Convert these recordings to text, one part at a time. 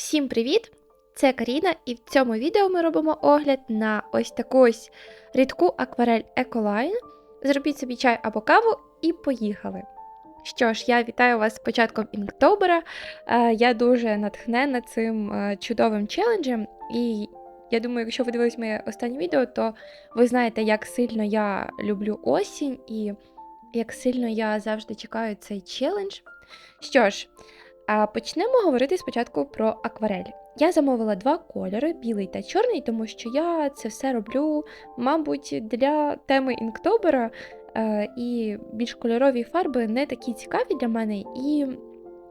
Всім привіт! Це Каріна, і в цьому відео ми робимо огляд на ось таку ось рідку акварель Ecoline. Зробіть собі чай або каву і поїхали. Що ж, я вітаю вас з початком Інктобера. Е, Я дуже натхнена цим е, чудовим челенджем. І я думаю, якщо ви дивились моє останнє відео, то ви знаєте, як сильно я люблю осінь і як сильно я завжди чекаю цей челендж. Що ж, а почнемо говорити спочатку про акварель. Я замовила два кольори білий та чорний, тому що я це все роблю, мабуть, для теми інктобера, е, і більш кольорові фарби не такі цікаві для мене, і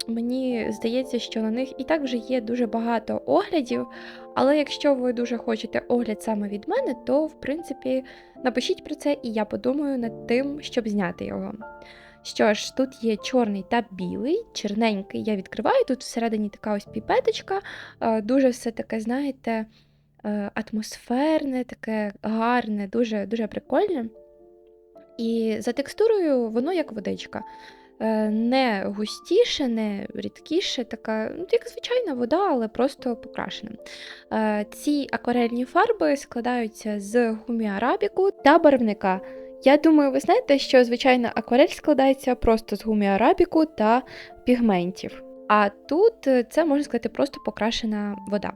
мені здається, що на них і так вже є дуже багато оглядів. Але якщо ви дуже хочете огляд саме від мене, то в принципі напишіть про це, і я подумаю над тим, щоб зняти його. Що ж, тут є чорний та білий, черненький я відкриваю. Тут всередині така ось піпеточка, е, дуже все таке, знаєте, е, атмосферне, таке гарне, дуже, дуже прикольне. І за текстурою воно як водичка. Е, Не густіше, не рідкіше, така, ну, як звичайна вода, але просто покрашена. Ці акварельні фарби складаються з гуміарабіку та барвника. Я думаю, ви знаєте, що звичайна акварель складається просто з гуміарабіку та пігментів. А тут е, це можна сказати просто покрашена вода.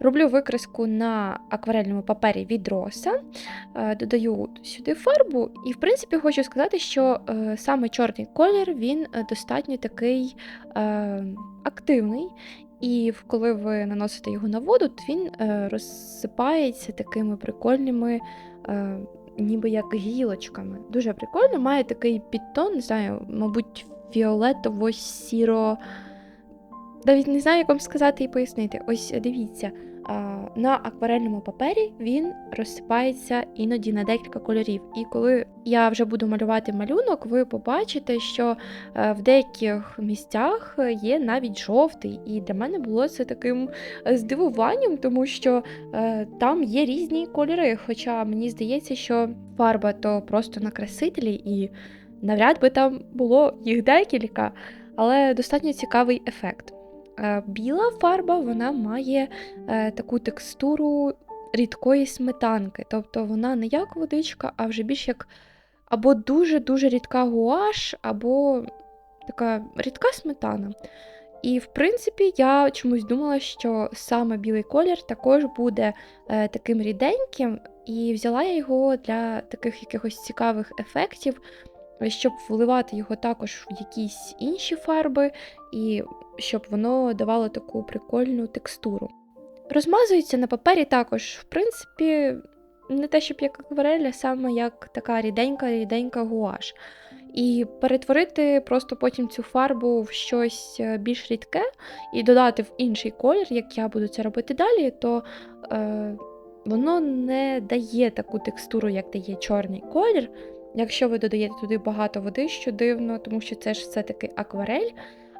Роблю викраску на акварельному папері від роса, е, додаю сюди фарбу, і в принципі хочу сказати, що е, саме чорний колір він достатньо такий активний. І коли ви наносите його на воду, то він розсипається такими прикольними. Ніби як гілочками. Дуже прикольно, має такий підтон, не знаю, мабуть, фіолетово-сіро. Навіть не знаю, як вам сказати і пояснити. Ось дивіться, на акварельному папері він розсипається іноді на декілька кольорів. І коли я вже буду малювати малюнок, ви побачите, що е, в деяких місцях є навіть жовтий. І для мене було це таким е, здивуванням, тому що е, там є різні кольори. Хоча мені здається, що фарба то просто на красителі, і навряд би там було їх декілька, але достатньо цікавий ефект. Е, Біла фарба вона має е, таку текстуру рідкої сметанки, тобто вона не як водичка, а вже більш як або дуже-дуже рідка гуаш, або така рідка сметана. І, в принципі, я чомусь думала, що саме білий колір також буде е, таким ріденьким, і взяла я його для таких якихось цікавих ефектів, щоб вливати його також в якісь інші фарби, і щоб воно давало таку прикольну текстуру. Розмазується на папері також, в принципі, не те, щоб як акварель, а саме як така ріденька-ріденька гуаш. І перетворити просто потім цю фарбу в щось е, більш рідке і додати в інший колір, як я буду це робити далі, то е, воно не дає таку текстуру, як дає чорний колір. Якщо ви додаєте туди багато води, що дивно, тому що це ж все-таки акварель,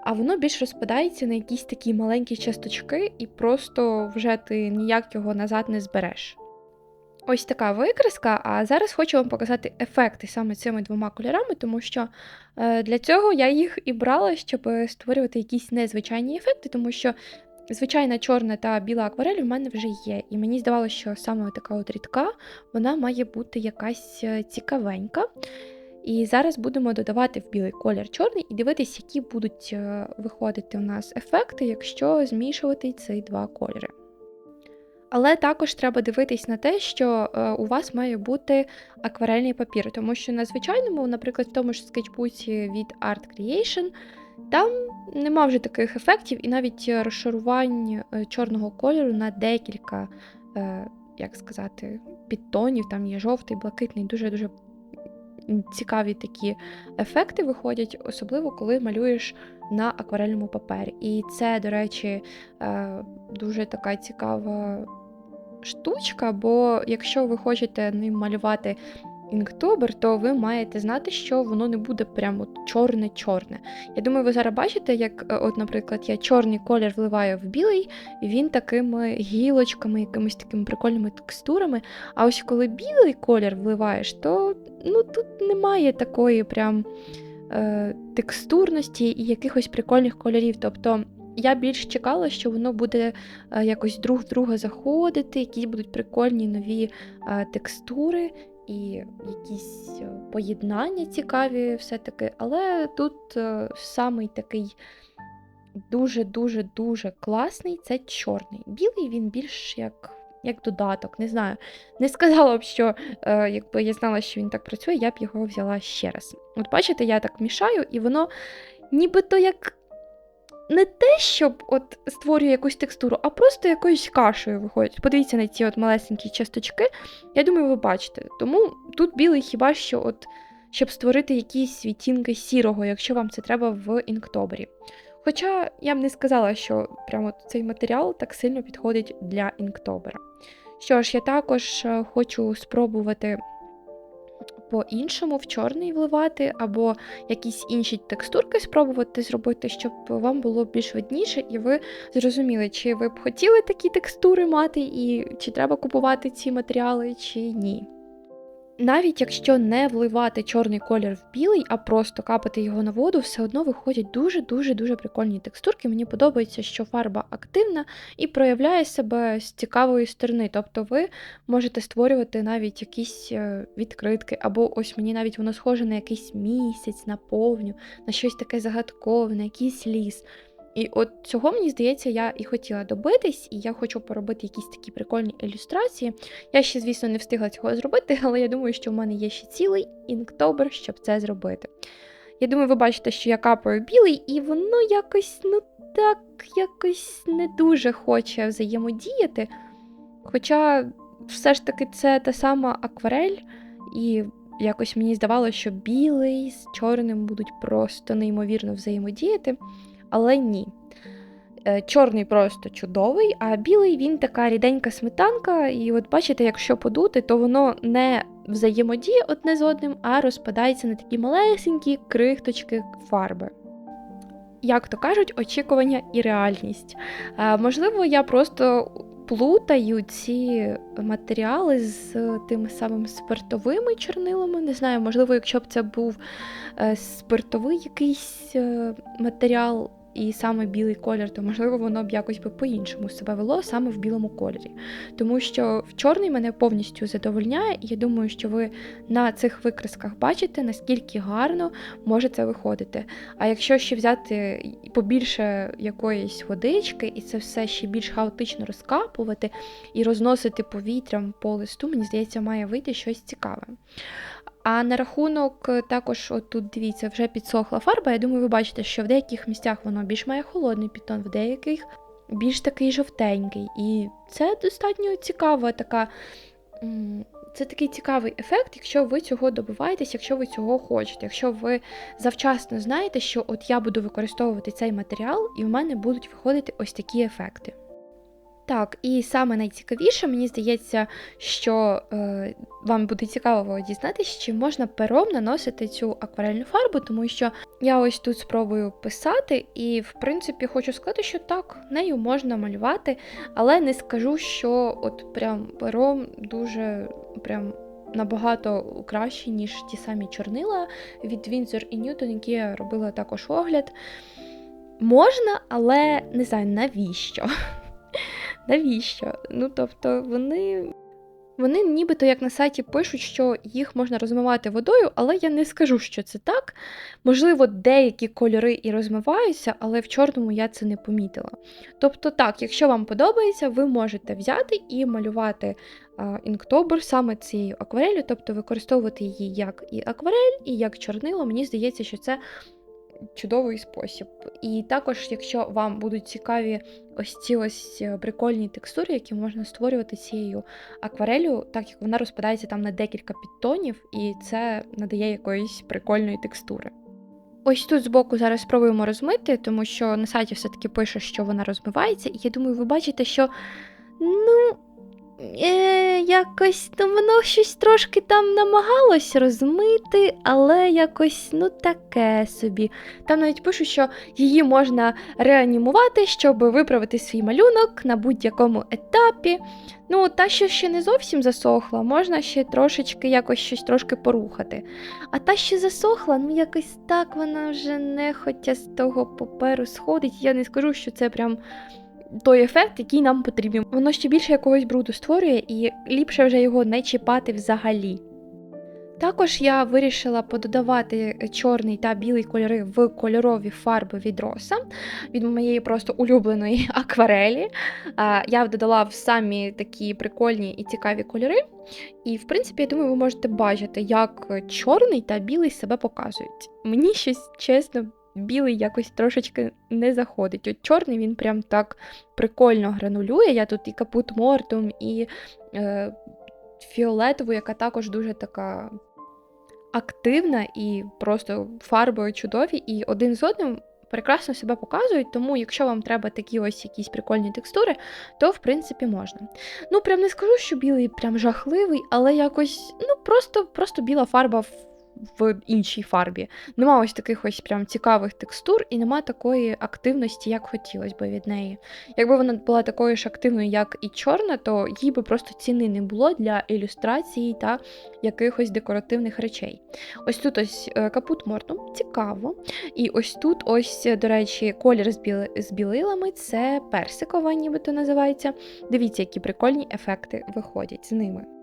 а воно більш розпадається на якісь такі маленькі часточки, і просто вже ти ніяк його назад не збереш. Ось така викраска, а зараз хочу вам показати ефекти саме цими двома кольорами, тому що е, для цього я їх і брала, щоб створювати якісь незвичайні ефекти, тому що звичайна чорна та біла акварель в мене вже є. І мені здавалося, що саме така от рідка, вона має бути якась е, цікавенька. І зараз будемо додавати в білий колір чорний і дивитись, які будуть е, виходити у нас ефекти, якщо змішувати ці два кольори. Але також треба дивитись на те, що е, у вас має бути акварельний папір, тому що на звичайному, наприклад, в тому ж скетчбуці від Art Creation, там нема вже таких ефектів, і навіть розшарувань е, чорного кольору на декілька, е, як сказати, підтонів, там є жовтий, блакитний, дуже-дуже цікаві такі ефекти виходять, особливо коли малюєш на акварельному папері. І це, до речі, е, дуже така цікава штучка, бо якщо ви хочете ним малювати інктобер, то ви маєте знати, що воно не буде прямо чорне-чорне. Я думаю, ви зараз бачите, як, е, от, наприклад, я чорний колір вливаю в білий, і він такими гілочками, якимись такими прикольними текстурами. А ось коли білий колір вливаєш, то ну, тут немає такої прям е, текстурності і якихось прикольних кольорів. Тобто я більш чекала, що воно буде е, якось друг в друга заходити, якісь будуть прикольні нові е, текстури і якісь е, поєднання цікаві все-таки. Але тут е, самий такий дуже-дуже дуже класний це чорний. Білий він більш як. Як додаток, не знаю. Не сказала б, що е, якби я знала, що він так працює, я б його взяла ще раз. От бачите, я так мішаю, і воно нібито як не те, щоб от створює якусь текстуру, а просто якоюсь кашею виходить. Подивіться на ці от малесенькі часточки. Я думаю, ви бачите. Тому тут білий хіба що, от, щоб створити якісь відтінки сірого, якщо вам це треба в інктобері. Хоча я б не сказала, що прямо цей матеріал так сильно підходить для інктобера. Що ж, я також е, хочу спробувати по-іншому в чорний вливати, або якісь інші текстурки спробувати зробити, щоб вам було більш видніше, і ви зрозуміли, чи ви б хотіли такі текстури мати, і чи треба купувати ці матеріали, чи ні. Навіть якщо не вливати чорний колір в білий, а просто капати його на воду, все одно виходять дуже-дуже дуже прикольні текстурки. Мені подобається, що фарба активна і проявляє себе з цікавої сторони. Тобто ви можете створювати навіть якісь е, відкритки, або ось мені навіть воно схоже на якийсь місяць, на повню, на щось таке загадкове, якийсь ліс. І от цього, мені здається, я і хотіла добитись, і я хочу поробити якісь такі прикольні ілюстрації. Я ще, звісно, не встигла цього зробити, але я думаю, що в мене є ще цілий інктобер, щоб це зробити. Я думаю, ви бачите, що я капаю білий, і воно якось, ну так, якось не дуже хоче взаємодіяти. Хоча все ж таки це та сама акварель, і якось мені здавалося, що білий з чорним будуть просто неймовірно взаємодіяти але ні. Е, чорний просто чудовий, а білий він така ріденька сметанка, і от бачите, якщо подути, то воно не взаємодіє одне з одним, а розпадається на такі малесенькі крихточки фарби. Як то кажуть, очікування і реальність. А, Можливо, я просто плутаю ці матеріали з тими самими спиртовими чорнилами. Не знаю, можливо, якщо б це був е, спиртовий якийсь е, матеріал і саме білий колір, то можливо воно б якось би по-іншому себе вело саме в білому кольорі. Тому що в чорний мене повністю задовольняє, і я думаю, що ви на цих викрасках бачите, наскільки гарно може це виходити. А якщо ще взяти побільше якоїсь водички, і це все ще більш хаотично розкапувати і розносити повітрям по листу, мені здається, має вийти щось цікаве. А на рахунок е, також, от тут дивіться, вже підсохла фарба. Я думаю, ви бачите, що в деяких місцях воно більш має холодний підтон, в деяких більш такий жовтенький. І це достатньо цікава така. Це такий цікавий ефект, якщо ви цього добиваєтесь, якщо ви цього хочете, якщо ви завчасно знаєте, що от я буду використовувати цей матеріал, і в мене будуть виходити ось такі ефекти. Так, і саме найцікавіше, мені здається, що е, вам буде цікаво дізнатися, чи можна пером наносити цю акварельну фарбу, тому що я ось тут спробую писати, і, в принципі, хочу сказати, що так, нею можна малювати, але не скажу, що от прям пером дуже прям. Набагато краще, ніж ті самі чорнила від Windsor і Newton, які я робила також огляд. Можна, але не знаю, навіщо. Навіщо? Ну, тобто, вони. Вони нібито як на сайті пишуть, що їх можна розмивати водою, але я не скажу, що це так. Можливо, деякі кольори і розмиваються, але в чорному я це не помітила. Тобто, так, якщо вам подобається, ви можете взяти і малювати інктобер саме цією акварелью, тобто використовувати її як і акварель, і як чорнило. Мені здається, що це чудовий спосіб. І також, якщо вам будуть цікаві ось ці ось е, прикольні текстури, які можна створювати цією акварелью, так як вона розпадається там на декілька підтонів, і це надає якоїсь прикольної текстури. Ось тут збоку зараз спробуємо розмити, тому що на сайті все-таки пише, що вона розмивається, і я думаю, ви бачите, що ну, е, якось ну, воно щось трошки там намагалось розмити, але якось ну таке собі. Там навіть пишуть, що її можна реанімувати, щоб виправити свій малюнок на будь-якому етапі. Ну, та, що ще не зовсім засохла, можна ще трошечки якось щось трошки порухати. А та, що засохла, ну якось так вона вже нехотя з того паперу сходить. Я не скажу, що це прям той ефект, який нам потрібен. Воно ще більше якогось бруду створює, і ліпше вже його не чіпати взагалі. Також я вирішила пододавати чорний та білий кольори в кольорові фарби від роса, від моєї просто улюбленої акварелі. Я додала в самі такі прикольні і цікаві кольори. І, в принципі, я думаю, ви можете бачити, як чорний та білий себе показують. Мені щось чесно. Білий якось трошечки не заходить. От чорний він прям так прикольно гранулює. Я тут і капут мортум, і е, фіолетову, яка також дуже така активна і просто фарбою чудові, і один з одним прекрасно себе показують, тому якщо вам треба такі ось якісь прикольні текстури, то в принципі можна. Ну, прям не скажу, що білий прям жахливий, але якось, ну, просто, просто біла фарба в іншій фарбі. Нема ось таких ось прям цікавих текстур і нема такої активності, як хотілося б від неї. Якби вона була такою ж активною, як і чорна, то їй би просто ціни не було для ілюстрації та якихось декоративних речей. Ось тут ось е, капут мортум, цікаво. І ось тут, ось, до речі, колір з, біли... з білилами це персикова, нібито називається. Дивіться, які прикольні ефекти виходять з ними.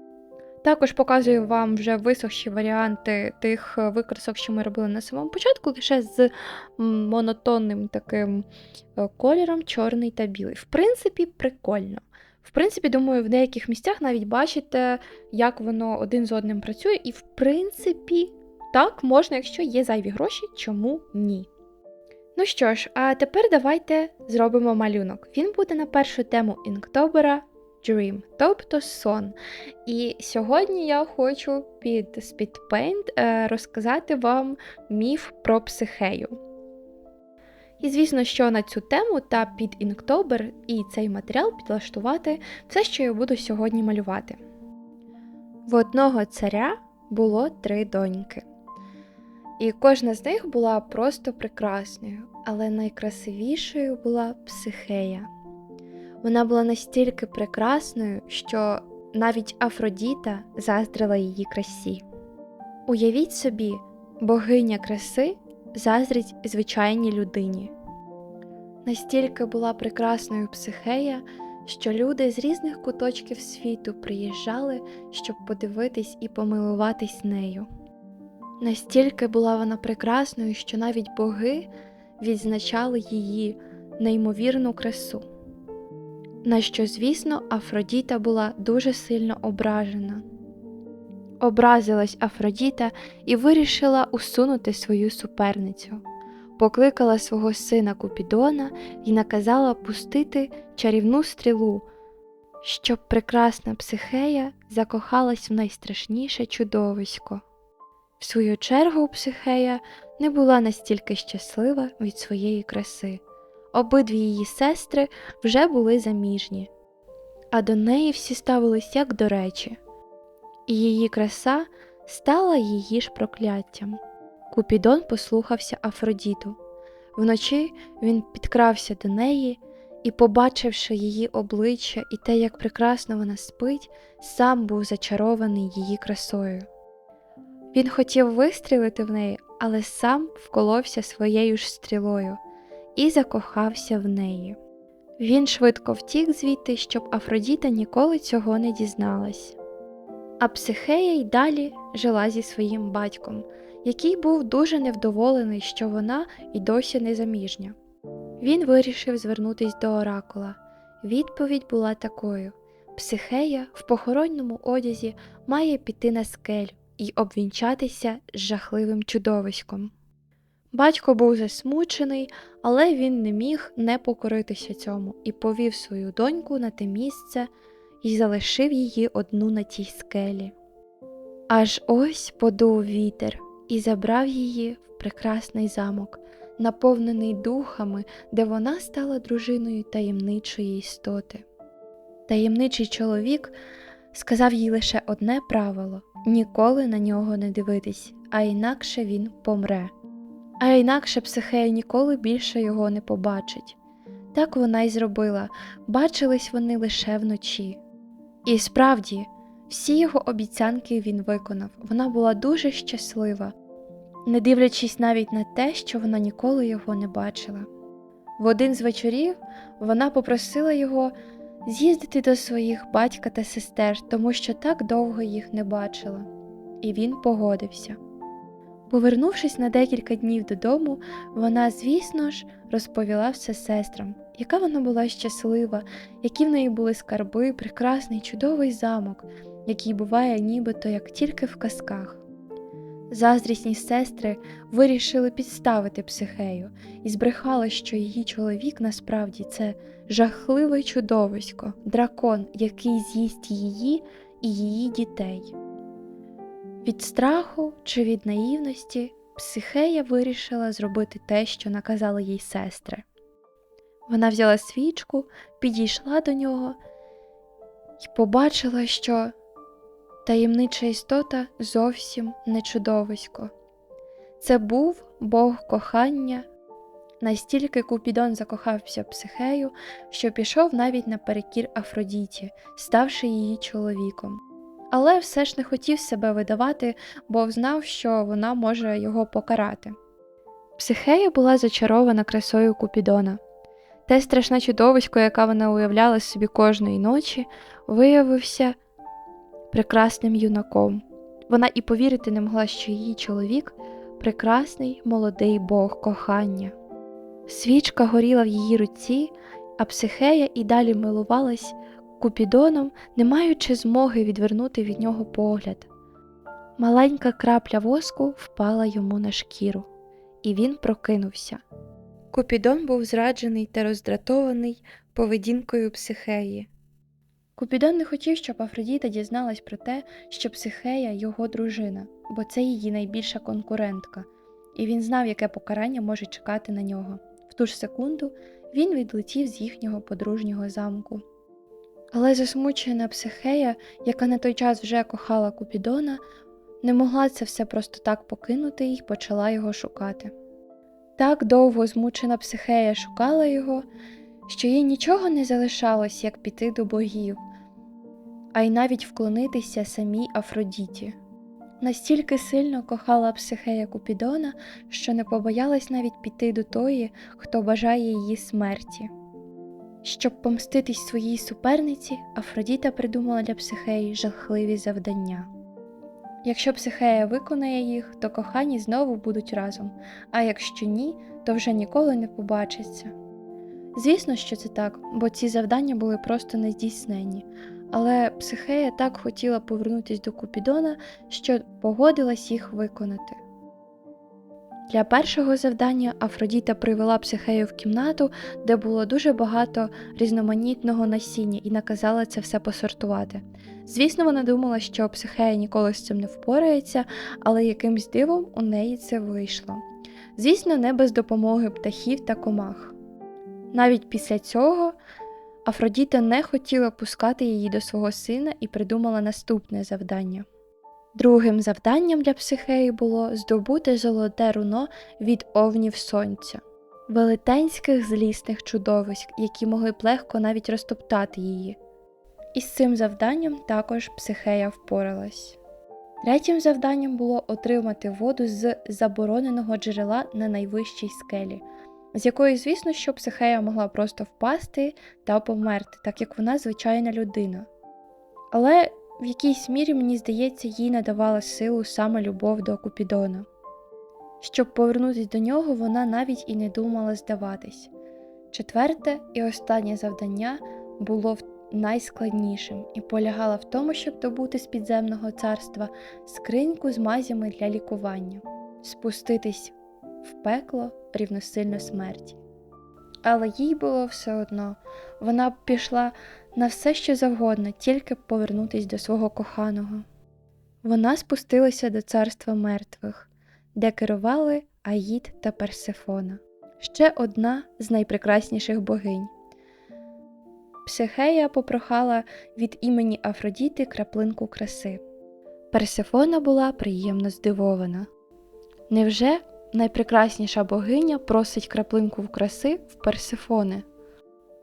Також показую вам вже висохші варіанти тих е, викрасок, що ми робили на самому початку, лише з монотонним таким е, кольором, чорний та білий. В принципі, прикольно. В принципі, думаю, в деяких місцях навіть бачите, як воно один з одним працює, і, в принципі, так можна, якщо є зайві гроші, чому ні. Ну що ж, а тепер давайте зробимо малюнок. Він буде на першу тему Інктобера Dream, тобто сон. І сьогодні я хочу під Speedpaint е, розказати вам міф про психею. І, звісно, що на цю тему та під Inktober і цей матеріал підлаштувати все, що я буду сьогодні малювати. В одного царя було три доньки. І кожна з них була просто прекрасною, але найкрасивішою була психея. Вона була настільки прекрасною, що навіть Афродіта заздрила її красі. Уявіть собі, богиня краси заздрить звичайній людині. Настільки була прекрасною психея, що люди з різних куточків світу приїжджали, щоб подивитись і помилуватись нею. Настільки була вона прекрасною, що навіть боги відзначали її неймовірну красу на що, звісно, Афродіта була дуже сильно ображена. Образилась Афродіта і вирішила усунути свою суперницю, покликала свого сина Купідона і наказала пустити чарівну стрілу, щоб прекрасна психея закохалась в найстрашніше чудовисько. В свою чергу психея не була настільки щаслива від своєї краси. Обидві її сестри вже були заміжні, а до неї всі ставились як до речі, і її краса стала її ж прокляттям. Купідон послухався Афродіту. Вночі він підкрався до неї і, побачивши її обличчя і те, як прекрасно вона спить, сам був зачарований її красою. Він хотів вистрілити в неї, але сам вколовся своєю ж стрілою і закохався в неї. Він швидко втік звідти, щоб Афродіта ніколи цього не дізналась. А Психея й далі жила зі своїм батьком, який був дуже невдоволений, що вона і досі не заміжня. Він вирішив звернутись до оракула. Відповідь була такою: Психея в похоронному одязі має піти на скелю і обвінчатися з жахливим чудовиськом. Батько був засмучений, але він не міг не покоритися цьому і повів свою доньку на те місце і залишив її одну на тій скелі. Аж ось подув вітер і забрав її в прекрасний замок, наповнений духами, де вона стала дружиною таємничої істоти. Таємничий чоловік сказав їй лише одне правило ніколи на нього не дивитись, а інакше він помре. А інакше психея ніколи більше його не побачить. Так вона й зробила, бачились вони лише вночі. І справді, всі його обіцянки він виконав. Вона була дуже щаслива, не дивлячись навіть на те, що вона ніколи його не бачила. В один з вечорів вона попросила його з'їздити до своїх батька та сестер, тому що так довго їх не бачила, і він погодився. Повернувшись на декілька днів додому, вона, звісно ж, розповіла все сестрам, яка вона була щаслива, які в неї були скарби, прекрасний чудовий замок, який буває нібито як тільки в казках. Заздрісні сестри вирішили підставити психею і збрехали, що її чоловік насправді це жахливе чудовисько, дракон, який з'їсть її і її дітей. Від страху чи від наївності психея вирішила зробити те, що наказали їй сестри. Вона взяла свічку, підійшла до нього і побачила, що таємнича істота зовсім не чудовисько. Це був Бог кохання. Настільки Купідон закохався психею, що пішов навіть наперекір Афродіті, ставши її чоловіком. Але все ж не хотів себе видавати, бо знав, що вона може його покарати. Психея була зачарована красою Купідона. Те страшне чудовисько, яке вона уявляла собі кожної ночі, виявився прекрасним юнаком. Вона і повірити не могла, що її чоловік прекрасний молодий Бог кохання. Свічка горіла в її руці, а психея і далі милувалась Купідоном, не маючи змоги відвернути від нього погляд. Маленька крапля воску впала йому на шкіру, і він прокинувся. Купідон був зраджений та роздратований поведінкою психеї. Купідон не хотів, щоб Афродіта дізналась про те, що психея його дружина, бо це її найбільша конкурентка, і він знав, яке покарання може чекати на нього. В ту ж секунду він відлетів з їхнього подружнього замку. Але засмучена психея, яка на той час вже кохала Купідона, не могла це все просто так покинути і почала його шукати. Так довго змучена психея шукала його, що їй нічого не залишалось, як піти до богів, а й навіть вклонитися самій Афродіті. Настільки сильно кохала психея Купідона, що не побоялась навіть піти до тої, хто бажає її смерті. Щоб помститись своїй суперниці, Афродіта придумала для психеї жахливі завдання. Якщо психея виконає їх, то кохані знову будуть разом, а якщо ні, то вже ніколи не побачаться. Звісно, що це так, бо ці завдання були просто нездійсненні, але психея так хотіла повернутися до Купідона, що погодилась їх виконати. Для першого завдання Афродіта привела психею в кімнату, де було дуже багато різноманітного насіння, і наказала це все посортувати. Звісно, вона думала, що психея ніколи з цим не впорається, але якимсь дивом у неї це вийшло. Звісно, не без допомоги птахів та комах. Навіть після цього Афродіта не хотіла пускати її до свого сина і придумала наступне завдання. Другим завданням для психеї було здобути золоте руно від овнів сонця, велетенських злісних чудовиськ, які могли б легко навіть розтоптати її. І з цим завданням також психея впоралась. Третім завданням було отримати воду з забороненого джерела на найвищій скелі, з якої, звісно, що психея могла просто впасти та померти, так як вона звичайна людина. Але в якійсь мірі, мені здається, їй надавала силу саме любов до Купідона. Щоб повернутися до нього, вона навіть і не думала здаватись. Четверте і останнє завдання було найскладнішим і полягало в тому, щоб добути з підземного царства скриньку з мазями для лікування, спуститись в пекло рівносильно смерті. Але їй було все одно, вона пішла на все, що завгодно, тільки повернутись до свого коханого. Вона спустилася до царства мертвих, де керували Аїд та Персефона, ще одна з найпрекрасніших богинь. Психея попрохала від імені Афродіти краплинку краси. Персефона була приємно здивована. Невже найпрекрасніша богиня просить краплинку в краси в Персефони?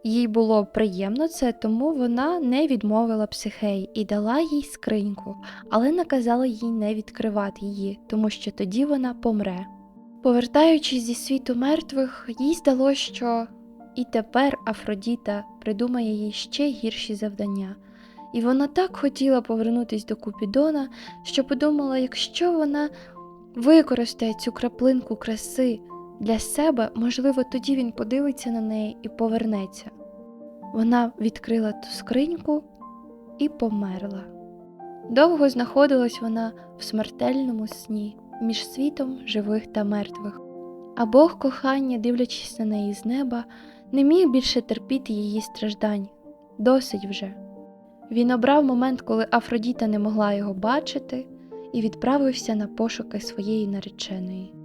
Їй було приємно це, тому вона не відмовила психеї і дала їй скриньку, але наказала їй не відкривати її, тому що тоді вона помре. Повертаючись зі світу мертвих, їй здалося, що і тепер Афродіта придумає їй ще гірші завдання. І вона так хотіла повернутися до Купідона, що подумала, якщо вона використає цю краплинку краси для себе, можливо, тоді він подивиться на неї і повернеться. Вона відкрила ту скриньку і померла. Довго знаходилась вона в смертельному сні між світом живих та мертвих, а Бог кохання, дивлячись на неї з неба, не міг більше терпіти її страждань. Досить вже. Він обрав момент, коли Афродіта не могла його бачити, і відправився на пошуки своєї нареченої.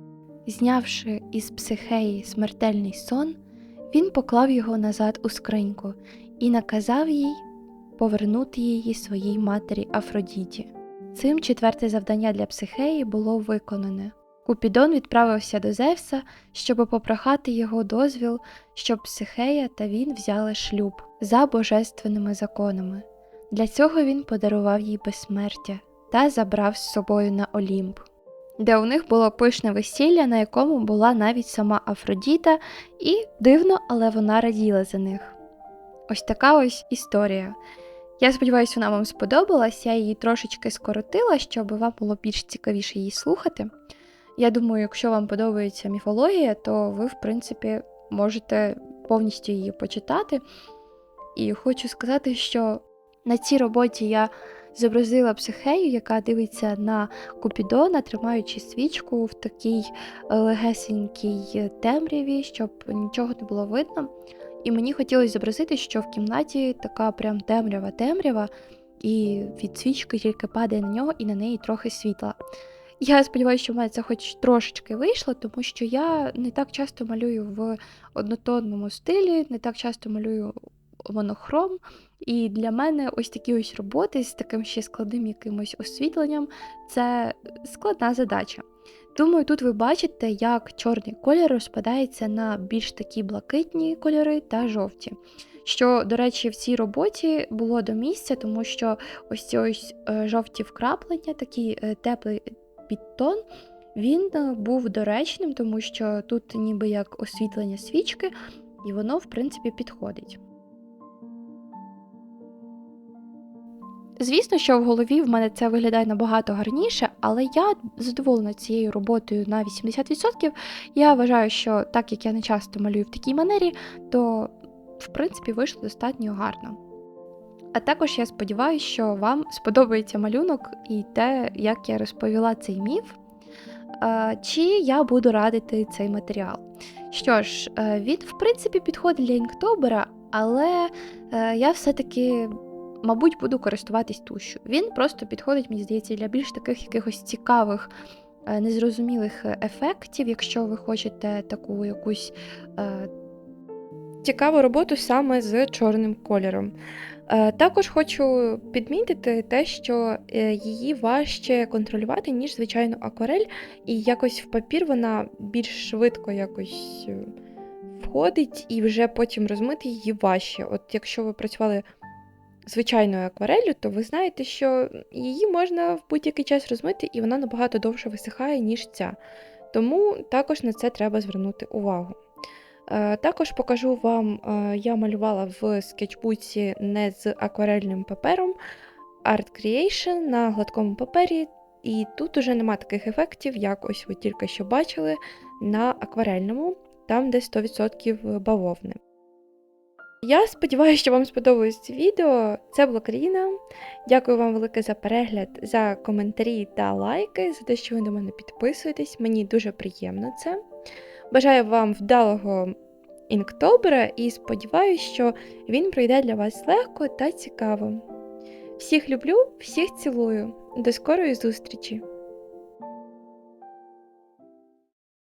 Знявши із психеї смертельний сон, він поклав його назад у скриньку і наказав їй повернути її своїй матері Афродіті. Цим четверте завдання для психеї було виконане. Купідон відправився до Зевса, щоб попрохати його дозвіл, щоб психея та він взяли шлюб за божественними законами. Для цього він подарував їй безсмертя та забрав з собою на Олімп, де у них було пишне весілля, на якому була навіть сама Афродіта, і дивно, але вона раділа за них. Ось така ось історія. Я сподіваюся, вона вам сподобалась, я її трошечки скоротила, щоб вам було більш цікавіше її слухати. Я думаю, якщо вам подобається міфологія, то ви, в принципі, можете повністю її почитати. І хочу сказати, що на цій роботі я зобразила психею, яка дивиться на Купідона, тримаючи свічку в такій легесенькій темряві, щоб нічого не було видно. І мені хотілося зобразити, що в кімнаті така прям темрява-темрява, і від свічки тільки падає на нього і на неї трохи світла. Я сподіваюся, що в мене це хоч трошечки вийшло, тому що я не так часто малюю в однотонному стилі, не так часто малюю монохром. І для мене ось такі ось роботи з таким ще складним якимось освітленням це складна задача. Думаю, тут ви бачите, як чорний колір розпадається на більш такі блакитні кольори та жовті. Що, до речі, в цій роботі було до місця, тому що ось ці ось е, жовті вкраплення, такий е, теплий підтон, він е, був доречним, тому що тут ніби як освітлення свічки, і воно, в принципі, підходить. Звісно, що в голові в мене це виглядає набагато гарніше, але я задоволена цією роботою на 80%. Я вважаю, що так як я не часто малюю в такій манері, то в принципі вийшло достатньо гарно. А також я сподіваюся, що вам сподобається малюнок і те, як я розповіла цей міф, чи я буду радити цей матеріал. Що ж, е, він, в принципі, підходить для інктобера, але е, я все-таки мабуть, буду користуватись тушю. Він просто підходить, мені здається, для більш таких якихось цікавих, е, незрозумілих е, ефектів, якщо ви хочете таку якусь е, цікаву роботу саме з чорним кольором. Е, також хочу підмітити те, що е, її важче контролювати, ніж звичайно акварель, і якось в папір вона більш швидко якось входить, і вже потім розмити її важче. От якщо ви працювали звичайною аквареллю, то ви знаєте, що її можна в будь-який час розмити, і вона набагато довше висихає, ніж ця. Тому також на це треба звернути увагу. Е, також покажу вам, е, я малювала в скетчбуці не з акварельним папером Art Creation на гладкому папері, і тут уже нема таких ефектів, як ось ви тільки що бачили на акварельному, там де 100% бавовни. Я сподіваюся, що вам сподобалось це відео. Це була Каріна. Дякую вам велике за перегляд, за коментарі та лайки, за те, що ви до мене підписуєтесь. Мені дуже приємно це. Бажаю вам вдалого інктобера і сподіваюся, що він пройде для вас легко та цікаво. Всіх люблю, всіх цілую. До скорої зустрічі!